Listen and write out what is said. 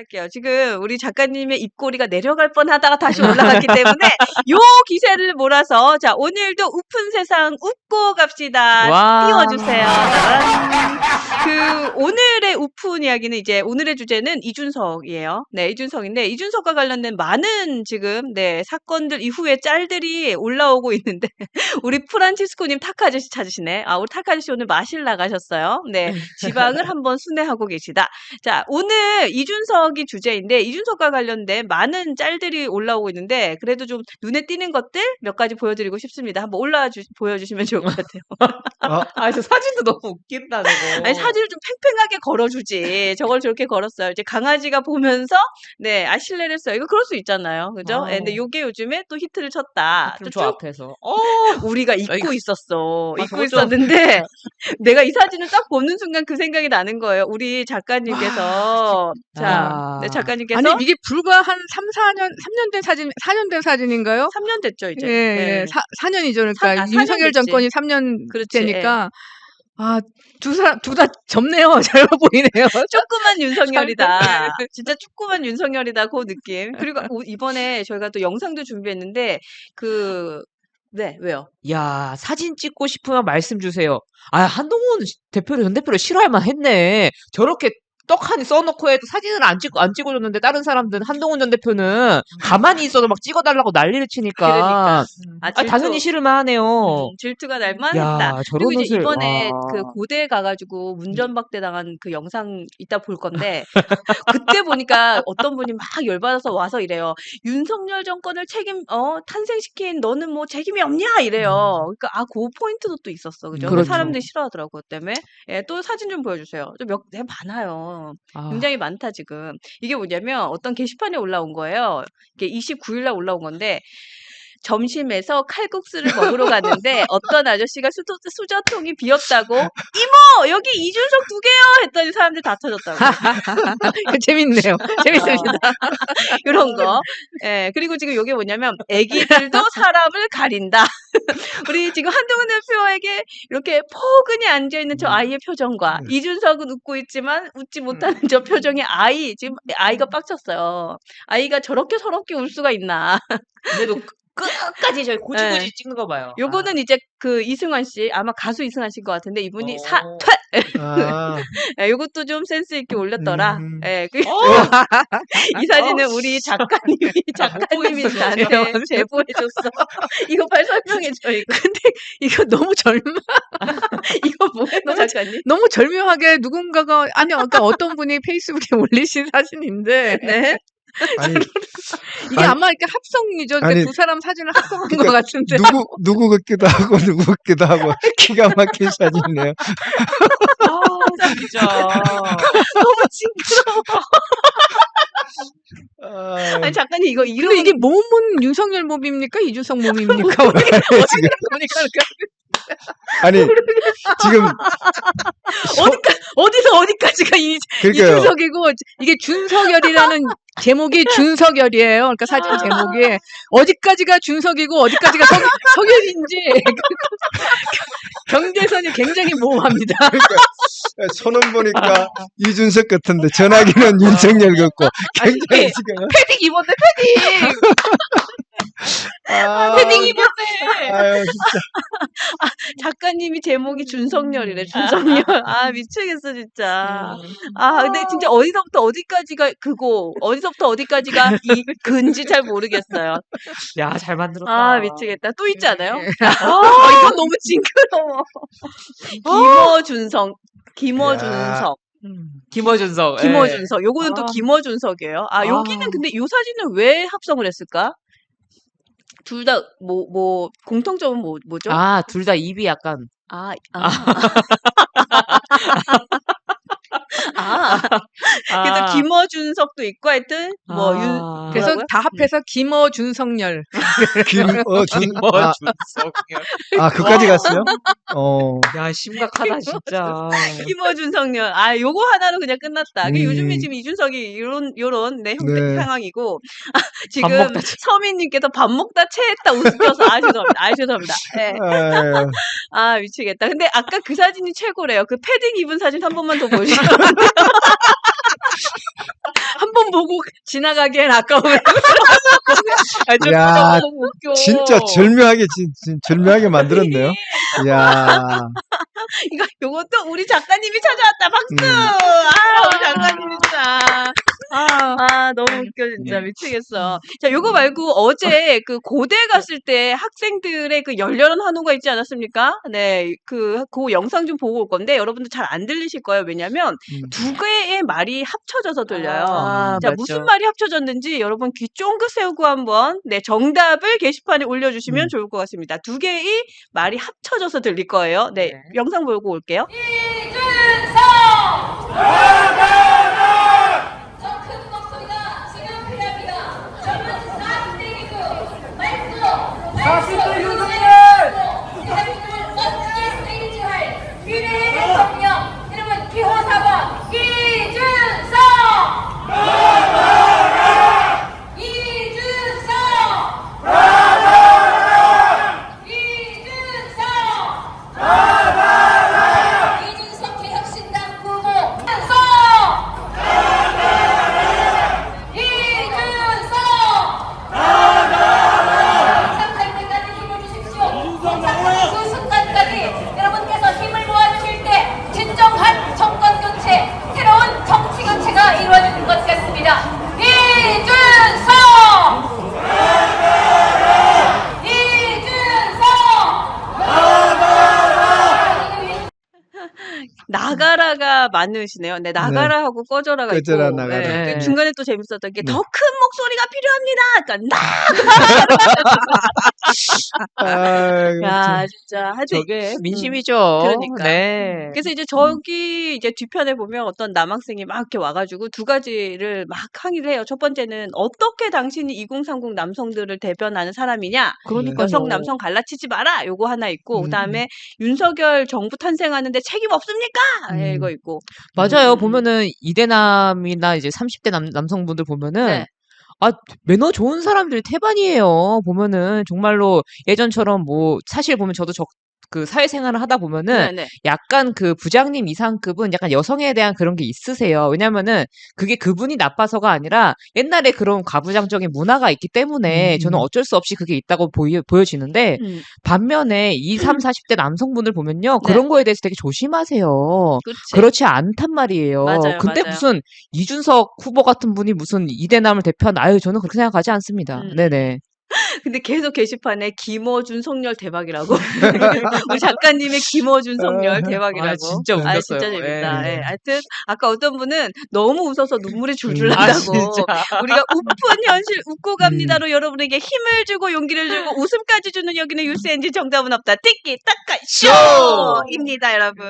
할게요. 지금 우리 작가님의 입꼬리가 내려갈 뻔하다가 다시 올라갔기 때문에 요 기세를 몰아서 자 오늘도 우픈 세상 웃고 갑시다. 와. 띄워주세요. 그 오늘의 우픈 이야기는 이제 오늘의 주제는 이준석이에요. 네, 이준석인데 이준석과 관련된 많은 지금 네 사건들 이후에 짤들이 올라오고 있는데 우리 프란치스코님 타카 아저씨 찾으시네. 아 우리 타카 아저씨 오늘 마실 나가셨어요. 네, 지방을 한번 순회하고 계시다. 자, 오늘 이준석 이 주제인데 이준석과 관련된 많은 짤들이 올라오고 있는데 그래도 좀 눈에 띄는 것들 몇 가지 보여드리고 싶습니다. 한번 올라 주 보여주시면 좋을 것 같아요. 아, 저 사진도 너무 웃긴다, 저거. 아니 사진을 좀 팽팽하게 걸어주지. 저걸 저렇게 걸었어요. 이제 강아지가 보면서 네, 아 실례를 했어요. 이거 그럴 수 있잖아요, 그죠? 예, 근데. 요게 요즘에 또 히트를 쳤다. 그럼 또쭉 앞에서. 어, 우리가 잊고. 있었어. 아, 잊고 있었는데 내가 이 사진을 딱 보는 순간 그 생각이 나는 거예요. 우리 작가님께서 자, 아. 네 작가님께서 아니 이게 불과 한 3, 4년, 3년 된 사진, 4년 된 사진인가요? 3년 됐죠 이제. 예, 네. 예. 사, 4년이죠. 그러니까 사- 아, 4년 윤석열 됐지. 정권이 3년 그렇지, 예. 되니까 아, 두 사람 둘 다 젊네요. 젊어 보이네요. 조그만 윤석열이다. 진짜 조그만 윤석열이다. 그 느낌. 그리고 오- 이번에 저희가 또 영상도 준비했는데 그 네, 왜요? 야, 사진 찍고 싶으면 말씀 주세요. 아, 한동훈 시- 대표를, 전 대표를 싫어할 만 했네. 저렇게 떡하니 써놓고 해도 사진을 안 찍고, 안 찍어줬는데, 다른 사람들은 한동훈 전 대표는 가만히 있어도 막 찍어달라고 난리를 치니까. 그러니까. 아, 아, 질투. 당연히 싫을만 하네요. 음, 질투가 날 만했다. 야, 저런 그리고 이제 옷을. 이번에 와. 그 고대에 가가지고 문전박대 당한 그 영상 이따 볼 건데 그때 보니까 어떤 분이 막 열받아서 와서 이래요. 윤석열 정권을 책임 어 탄생시킨 너는 뭐 책임이 없냐 이래요. 그러니까 아그 포인트도 또 있었어, 그죠? 음. 그렇죠. 사람들이 싫어하더라고 그것 때문에. 예, 또 사진 좀 보여주세요. 좀몇 많아요. 아, 굉장히 많다 지금. 이게 뭐냐면 어떤 게시판에 올라온 거예요. 이게 29일 날 올라온 건데 점심에서 칼국수를 먹으러 갔는데 어떤 아저씨가 수저, 수저통이 비었다고 이모 여기 이준석 두 개요 했더니 사람들 다 터졌다고 재밌네요. 재밌습니다. 이런 거. 예 그리고 지금 이게 뭐냐면 애기들도 사람을 가린다. 우리 지금 한동훈 대표에게 이렇게 포근히 앉아 있는 저 아이의 표정과 이준석은 웃고 있지만 웃지 못하는 저 표정의 아이 지금 아이가 빡쳤어요. 아이가 저렇게 서럽게 울 수가 있나? 근데도 끝까지 저희 고지고지 네. 찍는 거 봐요. 요거는 이제 그 이승환 씨 아마 가수 이승환 씨인 것 같은데 이분이 어. 사 퇴! 아, 예, 요것도 좀 센스 있게 올렸더라. 음. 예, 그, 어, 이 사진은 어, 우리 작가님이 작가님이 나한테 진짜. 제보해줬어. 이거 빨리 설명해줘 이거. 근데 이거 너무 젊 이거 뭐예요 작가님? 너무 절묘하게 누군가가 아니 아까 어떤 분이 페이스북에 올리신 사진인데 네. 아니 이게 아니, 아마 이렇게 합성이죠. 이렇게 아니, 두 사람 사진을 합성한 것 그러니까 같은데. 누구 누구 같기도 하고 누구 같기도 하고 기가 막힌 사진이네요. 아, 진짜. 너무 징그러워. 아, 아니 작가님 이거 근데 이름 이게 몸은 윤석열 몸입니까? 이준석 몸입니까? 네, 지금 보니까 아니 지금 어디까 어디서 어디까지가 이 그러니까요. 이준석이고 이게 준석열이라는 제목이 준석열이에요. 그러니까 사진 제목이 어디까지가 준석이고 어디까지가 석, 석열인지 경계선이 굉장히 모호합니다. 손은 보니까 이준석 같은데 전화기는 윤석열 같고 굉장히 지금 패딩 입었네, 패딩! 아, 패딩 입었네! 아유 진짜 작가님이 제목이 준석열이래 준석열. 아 미치겠어 진짜. 아 근데 진짜 어디서부터 어디까지가 그거 어디서부터 어디까지가 이 근지 잘 모르겠어요. 야, 잘 만들었다. 아 미치겠다. 또 있지 않아요? 예. 아 이건 너무 징그러워. 김어준석. 김어준석. 김어준석. 예. 김어준석. 요거는 또 아. 김어준석이에요. 아 여기는 아. 근데 요 사진은 왜 합성을 했을까? 둘 다 뭐 뭐 공통점은 뭐 뭐죠? 아, 둘 다 입이 약간. 아, 아. 아. 그래서 아. 김어준석도 있고 하여튼 뭐 윤, 아. 그래서 뭐라고요? 다 합해서 김어 준석열. 김어준 아, 김어준석. 아 그까지 갔어요? 어 야, 심각하다, 진짜. 김어준석열. 아, 요거 하나로 그냥 끝났다. 그 음. 요즘에 지금 이준석이 요런 요런 네, 형태 네. 상황이고 아, 지금 먹다 채. 서민님께서 밥 먹다 체했다 웃겨서 아 죄송합니다. 아 죄송합니다. 네. 아유, 아 미치겠다. 근데 아까 그 사진이 최고래요. 그 패딩 입은 사진 한 번만 더 보여주세요. 한번번 보고 지나가기엔 아까워요. 아, 저 야, 너무 웃겨. 진짜 절묘하게 진, 진- 절묘하게 만들었네요. 야, 이거 요것도 우리 작가님이 찾아왔다. 박수. 음. 아, 우리 작가님 진짜. 아, 아, 너무 웃겨 진짜 미치겠어. 자, 요거 말고 어제 그 고대 갔을 때 학생들의 그 열렬한 환호가 있지 않았습니까? 네, 그, 그 영상 좀 보고 올 건데 여러분들 잘 안 들리실 거예요. 왜냐면 음. 두 개의 말이 합쳐져서 들려요. 아, 자, 맞죠. 무슨 말이 합쳐졌는지 여러분 귀 쫑긋 세우고 한번 네, 정답을 게시판에 올려주시면 음. 좋을 것 같습니다. 두 개의 말이 합쳐져서 들릴 거예요. 네, 네. 영상 보고 올게요. 저 큰 목소리가 지금 필요합니다. 젊은 40대 기수 말씀 40대 유소년 대한민국을 멋지게 스테이지할 미래의 대통령 여러분 기호 4번 이준석 이준석 이준석 이준석 개혁신당 후보 이준석 이준석! 도착할 때까지 힘을 주십시오. 도착하는 그 순간까지 여러분께서 힘을 모아주실 때 진정한 정권 교체, 새로운 정치 교체가 이루어지는 것 같습니다. 이준석! 이준석! 나가라가 많으시네요. 네, 나가라 하고 꺼져라가 꺼져라, 있고. 나가라. 네, 그 네. 중간에 또 재밌었던 게 네. 더 큰 목소리가 필요합니다. 그러니까 나. 아이고, 야, 참. 진짜 하여튼 저게 민심이죠. 그러니까. 네. 그래서 이제 저기 이제 뒤편에 보면 어떤 남학생이 막 이렇게 와가지고 두 가지를 막 항의를 해요. 첫 번째는 어떻게 당신이 2030 남성들을 대변하는 사람이냐? 그러니까요. 여성 남성 갈라치지 마라. 요거 하나 있고 음. 그다음에 윤석열 정부 탄생하는데 책임 없습니까? 예, 음. 이거 있고. 맞아요. 음. 보면은 이대남이나 이제 30대 남, 남성분들 보면은 네. 아, 매너 좋은 사람들이 태반이에요. 보면은 정말로 예전처럼 뭐 사실 보면 저도 적, 그 사회생활을 하다 보면은 네, 네. 약간 그 부장님 이상급은 약간 여성에 대한 그런 게 있으세요. 왜냐면은 그게 그분이 나빠서가 아니라 옛날에 그런 가부장적인 문화가 있기 때문에 음, 저는 음. 어쩔 수 없이 그게 있다고 보이, 보여지는데 음, 반면에 20, 30, 40대 남성분들 보면요. 네. 그런 거에 대해서 되게 조심하세요. 그렇지. 그렇지 않단 말이에요. 맞아요, 근데 맞아요. 무슨 이준석 후보 같은 분이 무슨 이대남을 대표한 아유 저는 그렇게 생각하지 않습니다. 음. 네네. 근데 계속 게시판에 김어준 성렬 대박이라고. 우리 작가님의 김어준 성렬 대박이라고. 아, 진짜 아, 웃겼어요. 진짜 재밌다. 예. 예. 하여튼 아까 어떤 분은 너무 웃어서 눈물이 줄줄 음. 아, 난다고. 진짜. 우리가 우픈 현실 웃고 갑니다로 여러분에게 힘을 주고 용기를 주고 웃음까지 주는 여기는 유스엔지 정답은 없다. 티키 타카 쇼입니다, 여러분.